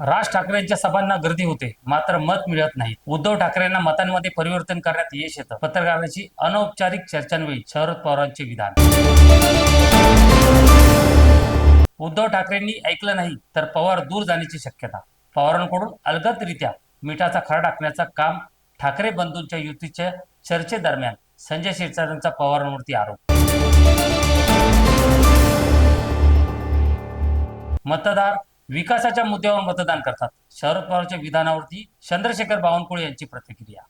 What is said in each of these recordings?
राज ठाकरेंच्या सभांना गर्दी होते मात्र मत मिळत नाही उद्धव ठाकरेंना मतांमध्ये परिवर्तन करण्यात यश येतं. पत्रकारांची अनौपचारिक चर्चांवेळी शरद पवारांचे विधान. उद्धव ठाकरेंनी ऐकलं नाही तर पवार दूर जाण्याची शक्यता. पवारांकडून अलगदरित्या मिठाचा खरा टाकण्याचा काम ठाकरे बंधूंच्या युतीच्या चर्चेदरम्यान संजय शिरसाटांचा पवारांवरती आरोप. मतदार विकासाच्या मुद्द्यावर मतदान करतात. शरद पवारच्या विधानावरती चंद्रशेखर बावनकुळे यांची प्रतिक्रिया.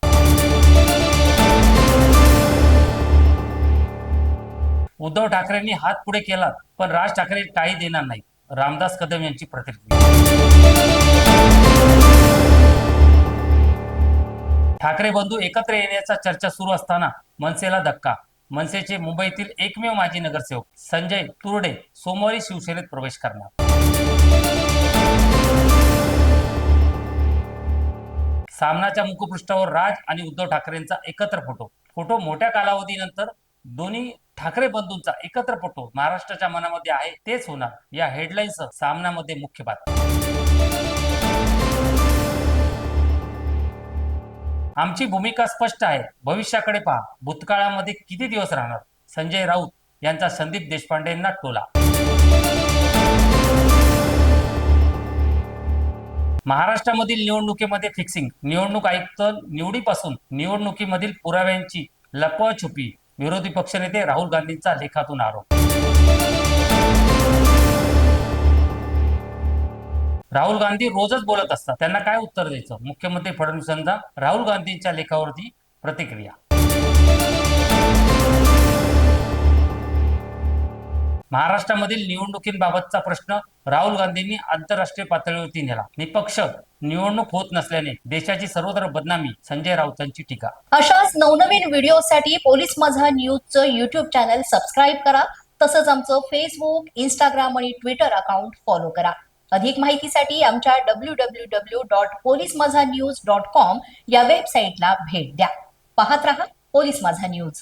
उद्धव ठाकरेंनी हात पुढे केला पण राज ठाकरे टाळी देणार नाही रामदास कदम यांची प्रतिक्रिया. ठाकरे बंधू एकत्र येण्याचा चर्चा सुरू असताना मनसेला धक्का. मनसेचे मुंबईतील एकमेव माजी नगरसेवक संजय तुरडे सोमवारी शिवसेनेत प्रवेश करणार. सामनाच्या मुखपृष्ठावर राज आणि उद्धव ठाकरेंचा एकत्र फोटो. फोटो मोठ्या कालावधीनंतर दोन्ही ठाकरे बंधूंचा एकत्र फोटो महाराष्ट्राच्या मनामध्ये आहे तेच होणार. या हेडलाईन्स सामनामध्ये मुख्य बातमी. आमची भूमिका स्पष्ट आहे. भविष्याकडे पहा. भूतकाळामध्ये किती दिवस राहणार? संजय राऊत यांचा संदीप देशपांडेंना टोला. महाराष्ट्रामधील निवडणुकीमध्ये फिक्सिंग निवडणूक आयुक्त निवडीपासून निवडणुकीमधील पुराव्यांची लपवाछुपी विरोधी पक्षनेते राहुल गांधींचा लेखातून आरोप. राहुल गांधी रोजच बोलत असतात. त्यांना काय उत्तर द्यायचं? मुख्यमंत्री फडणवीसांचा राहुल गांधींच्या लेखावरती प्रतिक्रिया. महाराष्ट्रामधील निवडणुकींबाबतचा प्रश्न राहुल गांधींनी आंतरराष्ट्रीय पातळीवरती नेला. निपक्ष निवडणूक होत नसल्याने देशाची सर्वत्र बदनामी. संजय राऊतांची टीका. अशाच नवनवीन व्हिडिओसाठी पोलीस माझा न्यूजचं युट्यूब चॅनल सबस्क्राईब करा. तसंच आमचं फेसबुक इंस्टाग्राम आणि ट्विटर अकाउंट फॉलो करा. अधिक माहितीसाठी आमच्या W W W dot police Majha news dot com या वेबसाईटला भेट द्या. पाहत रहा पोलीस माझा न्यूज.